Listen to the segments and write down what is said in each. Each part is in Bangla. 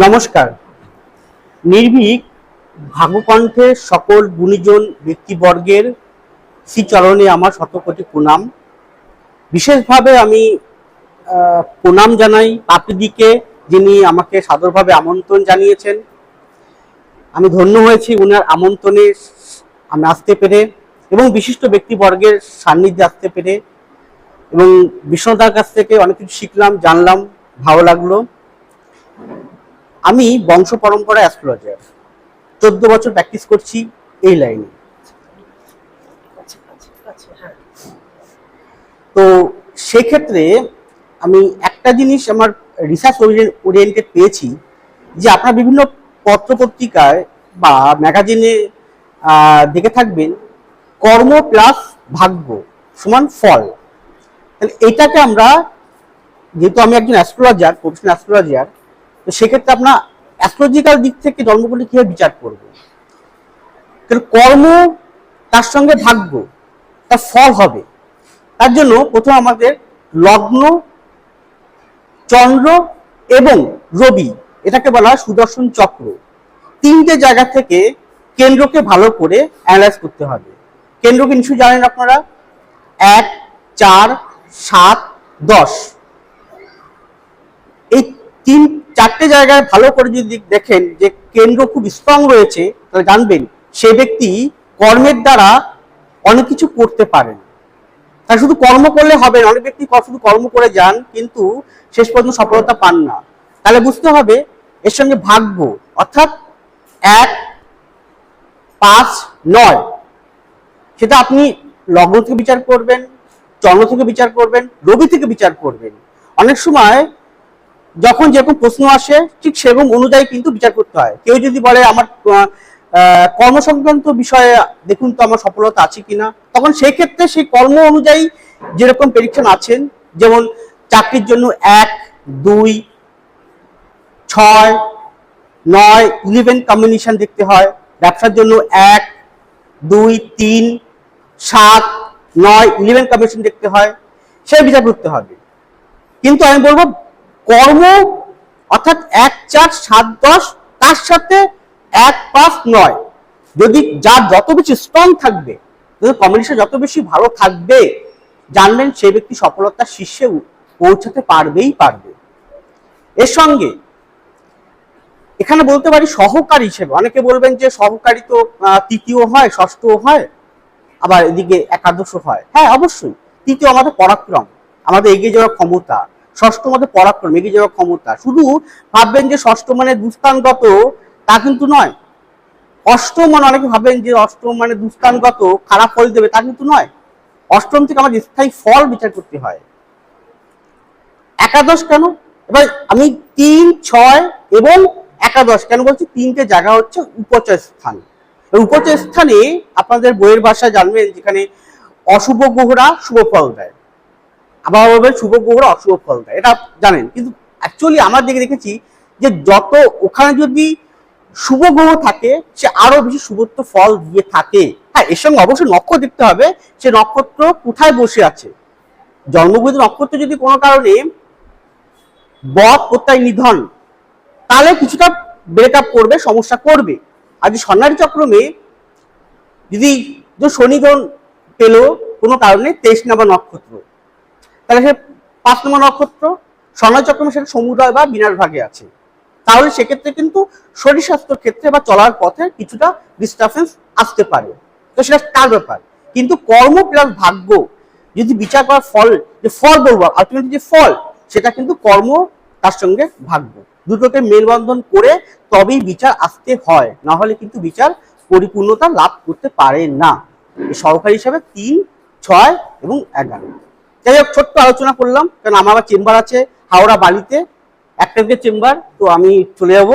নমস্কার। নির্ভীক ভাগ্যকণ্ঠের সকল গুণীজন ব্যক্তিবর্গের শ্রীচরণে আমার শতকোটি প্রণাম। বিশেষভাবে আমি প্রণাম জানাই পাপিদিকে, যিনি আমাকে সাদরভাবে আমন্ত্রণ জানিয়েছেন। আমি ধন্য হয়েছি উনার আমন্ত্রণে আমি আসতে পেরে এবং বিশিষ্ট ব্যক্তিবর্গের সান্নিধ্যে আসতে পেরে এবং বিষ্ণুদার কাছ থেকে অনেক কিছু শিখলাম, জানলাম, ভালো লাগল। আমি বংশ পরম্পরা অ্যাস্ট্রোলজার চোদ্দ বছর প্র্যাকটিস করছি এই লাইনে তো সেক্ষেত্রে আমি একটা জিনিস আমার রিসার্চ ওরিয়েন্টেড পেয়েছি যে আপনার বিভিন্ন পত্রপত্রিকায় বা ম্যাগাজিনে দেখে থাকবেন, কর্ম প্লাস ভাগ্য সমান ফল। তাহলে এটাকে আমরা, যেহেতু আমি একজন অ্যাস্ট্রোলজার প্রফেশনাল অ্যাস্ট্রোলজার তো সেক্ষেত্রে আপনার অ্যাস্ট্রোলজিক্যাল দিক থেকে জন্মগুলি কীভাবে বিচার করব? কর্ম তার সঙ্গে ভাগ্য, তার ফল হবে। তার জন্য প্রথম আমাদের লগ্ন, চন্দ্র এবং রবি, এটাকে বলা সুদর্শন চক্র। তিনটে জায়গা থেকে কেন্দ্রকে ভালো করে অ্যানালাইজ করতে হবে। কেন্দ্রকে নিশ্চয়ই জানেন আপনারা? এক, চার, সাত, দশ। তিন, চারটে জায়গায় ভালো করে যদি দেখেন যে কেন্দ্র খুব স্ট্রং রয়েছে, তাহলে জানবেন সে ব্যক্তি কর্মের দ্বারা অনেক কিছু করতে পারেন। তার শুধু কর্ম করলে হবে না, অনেক ব্যক্তি শুধু কর্ম করে যান, কিন্তু শেষ পর্যন্ত সফলতা পান না। তাহলে বুঝতে হবে এর সঙ্গে ভাগ্য, অর্থাৎ এক, পাঁচ, নয়, সেটা আপনি লগ্ন থেকে বিচার করবেন, চন্দ্র থেকে বিচার করবেন, রবি থেকে বিচার করবেন। অনেক সময় যখন যেরকম প্রশ্ন আসে, ঠিক সেরকম অনুযায়ী কিন্তু বিচার করতে হয়। কেউ যদি বলে, আমার কর্ম সংক্রান্ত বিষয়ে দেখুন তো আমার সফলতা আছে কিনা? তখন সেই ক্ষেত্রে সেই কর্ম অনুযায়ী যেরকম প্রেডিকশন আছেন, যেমন চাকরির জন্য এক, দুই, ছয়, নয় ইলেভেন কম্বিনেশন দেখতে হয়। ব্যবসার জন্য এক, দুই, তিন, সাত, নয় ইলেভেন কম্বিনেশন দেখতে হয়। সে বিচার করতে হবে। কিন্তু আমি বলব কর্ম, অর্থাৎ এক, চার, সাত, দশ, তার সাথে এক, পাঁচ, নয়। যদি যার যত বেশি স্ট্রং থাকবে কম্বিনেশন যত বেশি ভালো থাকবে, জানবেন সে ব্যক্তি সফলতার শীর্ষে পৌঁছাতে পারবেই পারবে। এর সঙ্গে, এখানে বলতে পারি সহকারী হিসেবে, অনেকে বলবেন যে সহকারী তো তৃতীয় হয় ষষ্ঠ হয়, আবার এদিকে একাদশ হয়। হ্যাঁ অবশ্যই, তৃতীয় আমাদের পরাক্রম, আমাদের এগিয়ে যাওয়ার ক্ষমতা ষষ্ঠ আমাদের পরাক্রম এগিয়ে যাওয়ার ক্ষমতা। শুধু ভাববেন যে ষষ্ঠ মানে দুস্থানগত, তা কিন্তু নয়। অষ্টম মানে অনেকে ভাবেন যে অষ্টম মানে দুস্থানগত, খারাপ ফল দেবে, তা কিন্তু নয়। অষ্টম থেকে আমাদের স্থায়ী ফল বিচার করতে হয়। একাদশ কেন? এবার আমি তিন, ছয় এবং একাদশ কেন বলছি? তিনটে জায়গা হচ্ছে উপচয় স্থান। উপচয় স্থানে আপনাদের বইয়ের ভাষায় জানবেন যেখানে অশুভ গ্রহরা শুভ ফল দেয়। আবার বলবেন শুভ গ্রহরা অশুভ ফল দেয়, এটা জানেন। কিন্তু অ্যাকচুয়ালি আমরা দেখে দেখেছি যে যত ওখানে যদি শুভ গ্রহ থাকে, সে আরও বেশি শুভত্ব ফল দিয়ে থাকে। হ্যাঁ এর সঙ্গে অবশ্যই নক্ষত্র দেখতে হবে, সে নক্ষত্র কোথায় বসে আছে? জন্মগ্রহীত নক্ষত্র যদি কোনো কারণে বধ প্রত্যয় নিধন, তাহলে কিছুটা ব্রেকআপ করবে, সমস্যা করবে। আর যে স্বর্ণারী চক্রমে যদি যে শনিগ্রহণ পেল, কোনো কারণে তেইশ নম্বর নক্ষত্র তাহলে সে পাঁচ নম্বর নক্ষত্র স্বর্ণারী চক্রমে সেটা সমুদয় বা বিনার ভাগে আছে। তাহলে সেক্ষেত্রে কিন্তু শরীর স্বাস্থ্যের ক্ষেত্রে বা চলার পথে কিছুটা ডিস্টারবেন্স আসতে পারে। তো সেটা তার ব্যাপার? কিন্তু কর্ম প্লাস ভাগ্য যদি বিচার করার ফল, যে ফল বলব আলটিমেটলি যে ফল, সেটা কিন্তু কর্ম তার সঙ্গে ভাগ্য। দুটোকে মেলবন্ধন করে তবেই বিচার আসতে হয়। না হলে কিন্তু বিচার পরিপূর্ণতা লাভ করতে পারে না। সহকারী হিসাবে তিন, ছয় এবং এগারো। যাই হোক, ছোট্ট আলোচনা করলাম, কারণ আমার আবার চেম্বার আছে, হাওড়া বালিতে, একটা দিকে চেম্বার, তো আমি চলে যাব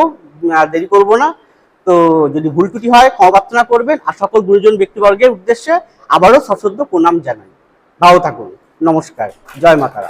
আর দেরি করব না। তো যদি ভুল ত্রুটি হয়, ক্ষমা প্রার্থনা করবেন, আর সকল গুরুজন ব্যক্তিবর্গের উদ্দেশ্যে আবারও সশ্রদ্ধ প্রণাম জানাই। ভালো থাকুন, নমস্কার, জয় মাতারা।